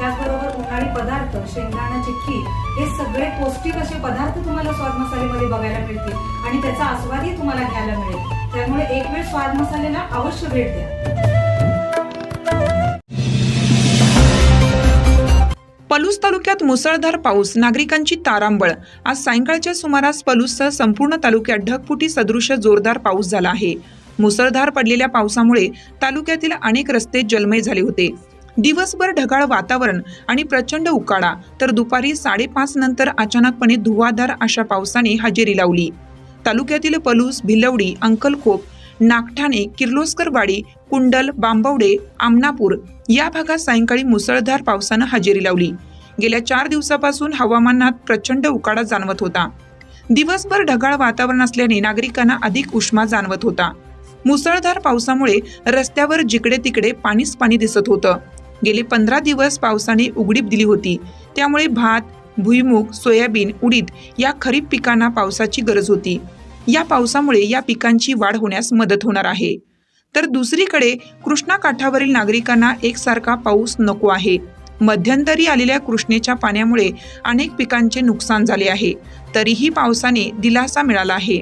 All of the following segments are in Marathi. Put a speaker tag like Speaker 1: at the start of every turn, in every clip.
Speaker 1: त्याचबरोबर उन्हाळी पदार्थ शेंगदाणा चिक्की हे सगळे पौष्टिक असे पदार्थ तुम्हाला स्वाद मसालेमध्ये बघायला मिळतील आणि त्याचा आस्वादही तुम्हाला घ्यायला मिळेल. त्यामुळे एक वेळ स्वाद मसालेला अवश्य भेट द्या.
Speaker 2: पलूस तालुक्यात मुसळधार पाऊस नागरिकांची तारांबळ. आज सायंकाळच्या सुमारास पलूससह संपूर्ण तालुक्यात ढगफुटी सदृश जोरदार पाऊस झाला आहे. मुसळधार पडलेल्या पावसामुळे तालुक्यातील अनेक रस्ते जलमय झाले होते. दिवसभर ढगाळ वातावरण आणि प्रचंड उकाडा तर दुपारी साडेपाच नंतर अचानकपणे धुवाधार अशा पावसाने हजेरी लावली. तालुक्यातील पलूस भिलवडी अंकलखोप नागठाणे किर्लोस्करवाडी कुंडल बांबवडे आमनापूर या भागात सायंकाळी मुसळधार पावसानं हजेरी लावली. गेल्या चार दिवसापासून हवामानात प्रचंड उकाडा जाणवत होता. दिवसभर ढगाळ वातावरण असल्याने नागरिकांना अधिक उष्मा जाणवत होता. मुसळधार पावसामुळे रस्त्यावर जिकडे तिकडे पाणीच पाणी दिसत होतं. गेले पंधरा दिवस पावसाने उघडीप दिली होती. त्यामुळे भात भुईमूग सोयाबीन उडीद या खरीप पिकांना पावसाची गरज होती. या पावसामुळे या पिकांची वाढ होण्यास मदत होणार आहे. तर दुसरीकडे कृष्णा काठावरील नागरिकांना एकसारखा पाऊस नको आहे. मध्यंतरी आलेल्या कृष्णेच्या पाण्यामुळे अनेक पिकांचे नुकसान झाले आहे. तरीही पावसाने दिलासा मिळाला आहे.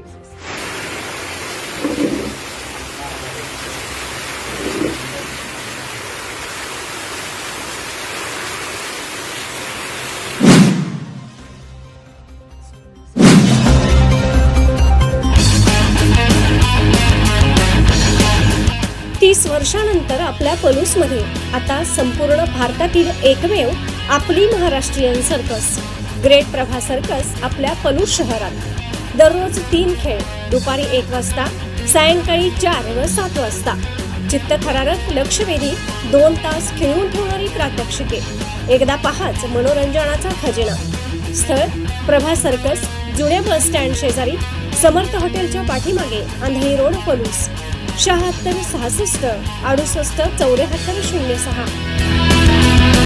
Speaker 3: तीस वर्षानंतर आपल्या पलूसमध्ये. आता संपूर्ण भारतातील एकमेव आपली Maharashtrian circus. Great Prabha circus आपल्या पलूस शहरात. दररोज तीन खेळ दुपारी एक वाजता सायंकाळी चार व सात वाजता. चित्तथरारक लक्षवेधी दोन तास खेळून ठेवणारी प्रात्यक्षिके. एकदा पहाच मनोरंजनाचा खजिना. स्थळ प्रभा सर्कस जुने बस स्टँड शेजारी समर्थ हॉटेलच्या पाठीमागे आंधळी रोड पलूस. शहात्तर सहासष्ट अडुसष्ट चौऱ्याहत्तर शून्य सहा.